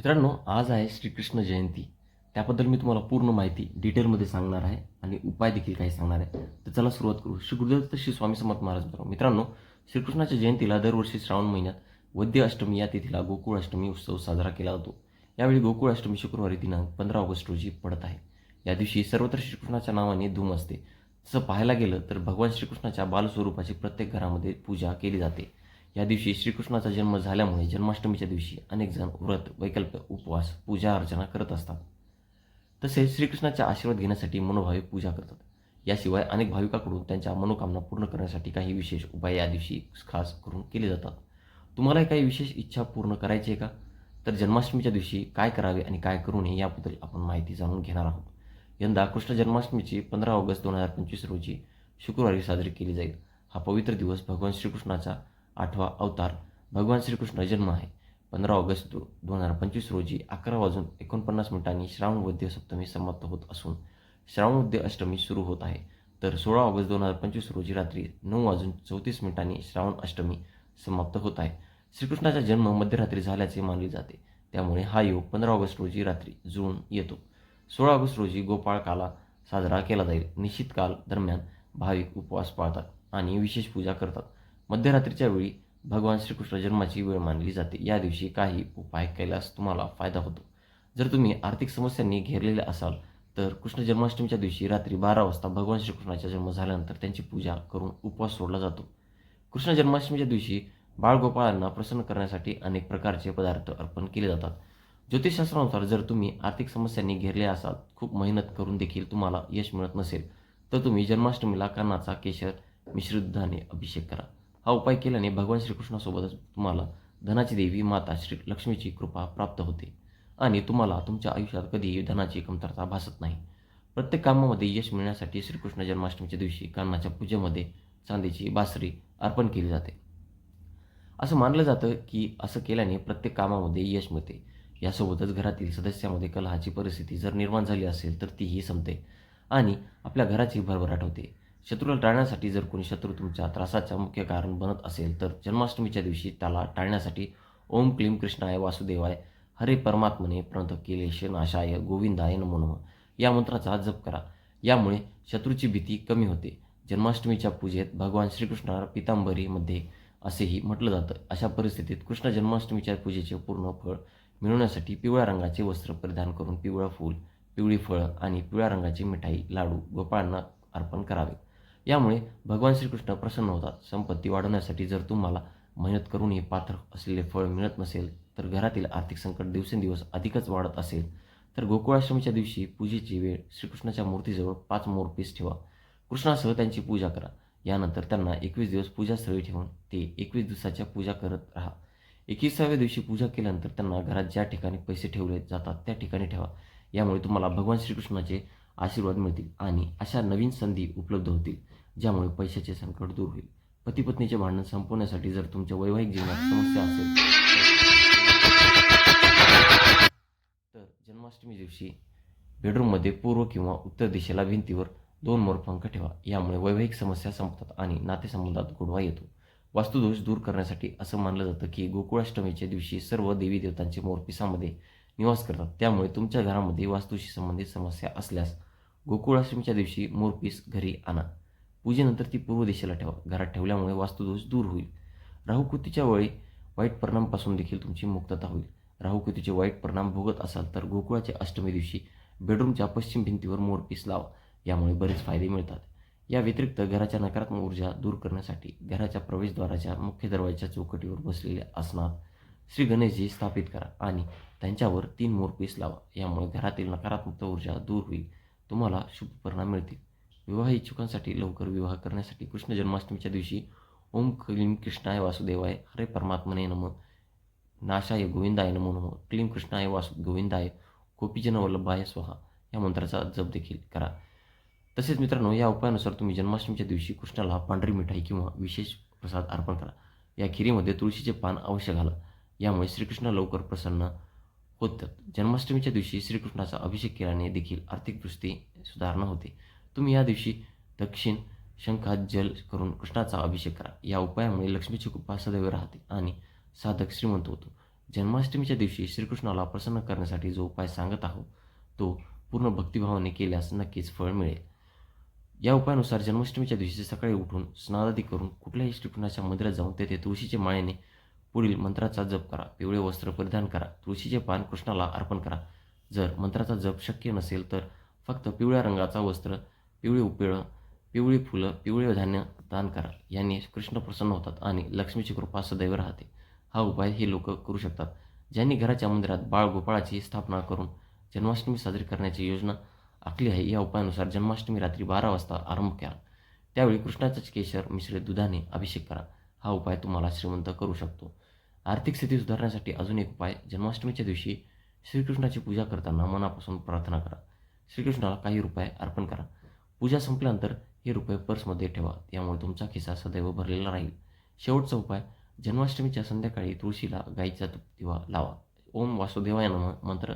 मित्रांनो आज आहे श्रीकृष्ण जयंती. त्याबद्दल मी तुम्हाला पूर्ण माहिती डिटेलमध्ये सांगणार आहे आणि उपाय देखील काही सांगणार आहे. तर चला सुरुवात करू. श्री गुरुदत्त श्री स्वामी समर्थ महाराज मित्रांनो मित्रांनो श्रीकृष्णाच्या जयंतीला दरवर्षी श्रावण महिन्यात वद्य अष्टमी या तिथीला गोकुळ अष्टमी उत्सव साजरा केला जातो. यावेळी गोकुळ अष्टमी शुक्रवारी दिनांक पंधरा ऑगस्ट रोजी पडत आहे. या दिवशी सर्वत्र श्रीकृष्णाच्या नावाने धूम असते. तसं पाहायला गेलं तर भगवान श्रीकृष्णाच्या बालस्वरूपाची प्रत्येक घरामध्ये पूजा केली जाते. या दिवशी श्रीकृष्णाचा जन्म झाल्यामुळे जन्माष्टमीच्या दिवशी अनेक जण व्रत वैकल्प उपवास पूजा अर्चना करत असतात. तसेच श्रीकृष्णाचा आशीर्वाद घेण्यासाठी मनोभावे पूजा करतात. याशिवाय अनेक भाविकाकडून त्यांच्या मनोकामना पूर्ण करण्यासाठी काही विशेष उपाय या दिवशी खास करून केले जातात. तुम्हाला काही विशेष इच्छा पूर्ण करायची आहे का? तर जन्माष्टमीच्या दिवशी काय करावे आणि काय करू नये याबद्दल आपण माहिती जाणून घेणार आहोत. यंदा कृष्ण जन्माष्टमीची पंधरा ऑगस्ट दोन हजार पंचवीस रोजी शुक्रवारी साजरी केली जाईल. हा पवित्र दिवस भगवान श्रीकृष्णाचा आठवा अवतार. भगवान श्रीकृष्ण जन्म आहे. पंधरा ऑगस्ट दो दोन हजार पंचवीस रोजी अकरा वाजून एकोणपन्नास मिनिटांनी श्रावण वद्य सप्तमी समाप्त होत असून श्रावण वद्य अष्टमी सुरू होत आहे. तर सोळा ऑगस्ट दोन हजार पंचवीस रोजी रात्री नऊ वाजून चौतीस मिनिटांनी श्रावण अष्टमी समाप्त होत आहे. श्रीकृष्णाचा जन्म मध्यरात्री झाल्याचे मानले जाते. त्यामुळे हा योग पंधरा ऑगस्ट रोजी रात्री जुळून येतो. सोळा ऑगस्ट रोजी गोपाळ काला साजरा केला जाईल. निश्चित काल दरम्यान भाविक उपवास पाळतात आणि विशेष पूजा करतात. मध्यरात्रीच्या वेळी भगवान श्रीकृष्ण जन्माची वेळ मानली जाते. या दिवशी काही उपाय केल्यास तुम्हाला फायदा होतो. जर तुम्ही आर्थिक समस्यांनी घेरलेले असाल तर कृष्ण जन्माष्टमीच्या दिवशी रात्री बारा वाजता भगवान श्रीकृष्णाचा जन्म झाल्यानंतर त्यांची पूजा करून उपवास सोडला जातो. कृष्ण जन्माष्टमीच्या दिवशी बाळगोपाळांना प्रसन्न करण्यासाठी अनेक प्रकारचे पदार्थ अर्पण केले जातात. ज्योतिषशास्त्रानुसार जर तुम्ही आर्थिक समस्यांनी घेरले असाल खूप मेहनत करून देखील तुम्हाला यश मिळत नसेल तर तुम्ही जन्माष्टमीला कानाचा केशर मिश्रित दुधाने अभिषेक करा. हा उपाय केल्याने भगवान श्रीकृष्णासोबतच तुम्हाला धनाची देवी माता श्री लक्ष्मीची कृपा प्राप्त होते. आणि तुम्हाला तुमच्या आयुष्यात कधीही धनाची कमतरता भासत नाही. प्रत्येक कामामध्ये यश मिळण्यासाठी श्रीकृष्ण जन्माष्टमीच्या दिवशी कानाच्या पूजेमध्ये चांदीची बासरी अर्पण केली जाते. असं मानलं जातं की असं केल्याने प्रत्येक कामामध्ये यश मिळते. यासोबतच घरातील सदस्यामध्ये कलहाची परिस्थिती जर निर्माण झाली असेल तर तीही संपते आणि आपल्या घराची भरभराट होते. शत्रूला टाळण्यासाठी जर कोणी शत्रू तुमच्या त्रासाच्या मुख्य कारण बनत असेल तर जन्माष्टमीच्या दिवशी त्याला टाळण्यासाठी ओम क्लीम कृष्णाय वासुदेवाय हरे परमात्मने प्रणत केलेश नाशाय गोविंदाय नमो नमः. या मंत्राचा जप करा. यामुळे शत्रूची भीती कमी होते. जन्माष्टमीच्या पूजेत भगवान श्रीकृष्णाला पितांबरीमध्ये असेही म्हटलं जातं. अशा परिस्थितीत कृष्ण जन्माष्टमीच्या पूजेचे पूर्ण फळ मिळवण्यासाठी पिवळ्या रंगाचे वस्त्र परिधान करून पिवळं फूल पिवळी फळं आणि पिवळ्या रंगाची मिठाई लाडू गोपाळांना अर्पण करावे. यामुळे भगवान श्रीकृष्ण प्रसन्न होतात. संपत्ती वाढवण्यासाठी जर तुम्हाला मेहनत करूनही पात्र असलेले फळ मिळत नसेल तर घरातील आर्थिक संकट दिवसेंदिवस अधिकच वाढत असेल. तर गोकुळाष्टमीच्या दिवशी पूजेची वेळ श्रीकृष्णाच्या मूर्तीजवळ पाच मोरपीस ठेवा. कृष्णासह त्यांची पूजा करा. यानंतर त्यांना एकवीस दिवस पूजास्थळी ठेवून ते एकवीस दिवसाच्या पूजा करत राहा. एकविसाव्या दिवशी पूजा केल्यानंतर त्यांना घरात ज्या ठिकाणी पैसे ठेवले जातात त्या ठिकाणी ठेवा. यामुळे तुम्हाला भगवान श्रीकृष्णाचे आशीर्वाद मिळतील आणि अशा नवीन संधी उपलब्ध होतील. ज्यामुळे पैशाचे संकट दूर होईल. पती पत्नीचे भांडण संपवण्यासाठी जर तुमच्या वैवाहिक जीवनात समस्या असेल तर जन्माष्टमी दिवशी बेडरूममध्ये पूर्व किंवा उत्तर दिशेला भिंतीवर दोन मोरपंख ठेवा. यामुळे वैवाहिक समस्या संपतात आणि नातेसंबंधात गोडवा येतो. वास्तुदोष दूर करण्यासाठी असं मानलं जातं की गोकुळाष्टमीच्या दिवशी सर्व देवी देवतांचे मोरपिसामध्ये निवास करतात. त्यामुळे तुमच्या घरामध्ये वास्तूशी संबंधित समस्या असल्यास गोकुळाष्टमीच्या दिवशी मोरपीस घरी आणा. पूजेनंतर ती पूर्व दिशेला ठेवा. घरात ठेवल्यामुळे वास्तुदोष दूर होईल. राहुकृतीच्या वेळी वाईट परिणामापासून देखील तुमची मुक्तता होईल. राहुकृतीचे वाईट परिणाम भोगत असाल तर गोकुळाच्या अष्टमी दिवशी बेडरूमच्या पश्चिम भिंतीवर मोरपीस लावा. यामुळे बरेच फायदे मिळतात. या व्यतिरिक्त घराच्या नकारात्मक ऊर्जा दूर करण्यासाठी घराच्या प्रवेशद्वाराच्या मुख्य दरवाजाच्या चौकटीवर बसलेल्या आसनात श्री गणेशजी स्थापित करा आणि त्यांच्यावर तीन मोरपीस लावा. यामुळे घरातील नकारात्मक ऊर्जा दूर होईल. तुम्हाला शुभ परिणाम मिळतील. विवाह इच्छुकांसाठी लवकर विवाह करण्यासाठी कृष्ण जन्माष्टमीच्या दिवशी ओम क्लीम कृष्णाय वासुदेवाय हरे परमात्मने नम. नाशाय गोविंदाय नमो नमो. क्लीम कृष्णाय वासु गोविंदाय गोपीजन वल्लभाय स्वहा. या मंत्राचा जप देखील करा. तसेच मित्रांनो या उपायानुसार तुम्ही जन्माष्टमीच्या दिवशी कृष्णाला पांढरी मिठाई किंवा विशेष प्रसाद अर्पण करा. या खिरीमध्ये तुळशीचे पान अवश्य घाला. यामुळे श्रीकृष्ण लवकर प्रसन्न होतात. जन्माष्टमीच्या दिवशी श्रीकृष्णाचा अभिषेक केल्याने देखील आर्थिक दृष्टी सुधारणा होते. तुम्ही या दिवशी दक्षिण शंखात जल करून कृष्णाचा अभिषेक करा. या उपायामुळे लक्ष्मीची कृपा सदैव राहते आणि साधक श्रीमंत होतो. जन्माष्टमीच्या दिवशी श्रीकृष्णाला प्रसन्न करण्यासाठी जो उपाय सांगत आहोत तो पूर्ण भक्तिभावाने केल्यास नक्कीच फळ मिळेल. या उपायानुसार जन्माष्टमीच्या दिवशी सकाळी उठून स्नानादी करून कुठल्याही श्रीकृष्णाच्या मंदिरात जाऊन तेथे तुळशीचे माळेने पुढील मंत्राचा जप करा. पिवळे वस्त्र परिधान करा. तुळशीचे पान कृष्णाला अर्पण करा. जर मंत्राचा जप शक्य नसेल तर फक्त पिवळ्या रंगाचा वस्त्र पिवळी उपेळं पिवळी फुलं पिवळे धान्य दान करा. याने कृष्ण प्रसन्न होतात आणि लक्ष्मीची कृपा सदैव राहते. हा उपाय हे लोक करू शकतात. ज्यांनी घराच्या मंदिरात बाळ गोपाळाची स्थापना करून जन्माष्टमी साजरी करण्याची योजना आखली आहे या उपायानुसार जन्माष्टमी रात्री बारा वाजता आरंभ करा. त्यावेळी कृष्णाचाच केशर मिश्रित दुधाने अभिषेक करा. हा उपाय तुम्हाला श्रीमंत करू शकतो. आर्थिक स्थिती सुधारण्यासाठी अजून एक उपाय जन्माष्टमीच्या दिवशी श्रीकृष्णाची पूजा करताना मनापासून प्रार्थना करा. श्रीकृष्णाला काही रुपये अर्पण करा. पूजा संपल्यानंतर हे रुपये पर्समध्ये ठेवा. त्यामुळे तुमचा खिसा सदैव भरलेला राहील. शेवटचा उपाय जन्माष्टमीच्या संध्याकाळी तुळशीला गाईचा तुप दिवा लावा. ओम वासुदेवाय नम. मंत्र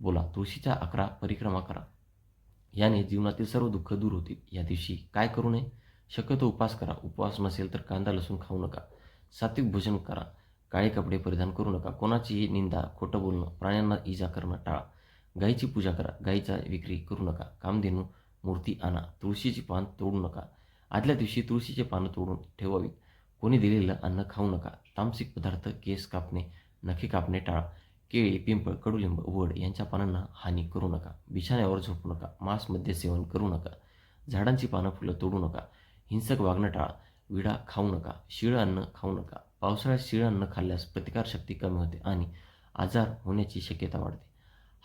बोला. तुळशीच्या अकरा परिक्रमा करा. याने जीवनातील सर्व दुःख दूर होतील. या दिवशी काय करू नये? शक्यतो उपवास करा. उपवास नसेल तर कांदा लसूण खाऊ नका. सात्विक भोजन करा. काळे कपडे परिधान करू नका. कोणाचीही निंदा खोटं बोलणं प्राण्यांना इजा करणं टाळा. गायीची पूजा करा. गायीचा विक्री करू नका. कामधेनू मूर्ती आणा. तुळशीची पान तोडू नका. आदल्या दिवशी तुळशीचे पानं तोडून ठेवावीत. कोणी दिलेलं अन्न खाऊ नका. तामसिक पदार्थ केस कापणे नखे कापणे टाळा. केळी पिंपळ कडुलिंब वड यांच्या पानांना हानी करू नका. बिछाण्यावर झोपू नका. मांसमध्ये सेवन करू नका. झाडांची पानं फुलं तोडू नका. हिंसक वागणं टाळा. विडा खाऊ नका. शिळं अन्न खाऊ नका. पावसाळ्यात शिळं अन्न खाल्ल्यास प्रतिकारशक्ती कमी होते आणि आजार होण्याची शक्यता वाढते.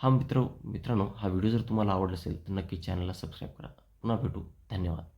हा मित्र मित्रांनो हा व्हिडिओ जर तुम्हाला आवडला असेल तर नक्की चॅनलला सबस्क्राईब करा. पुन्हा भेटू. धन्यवाद.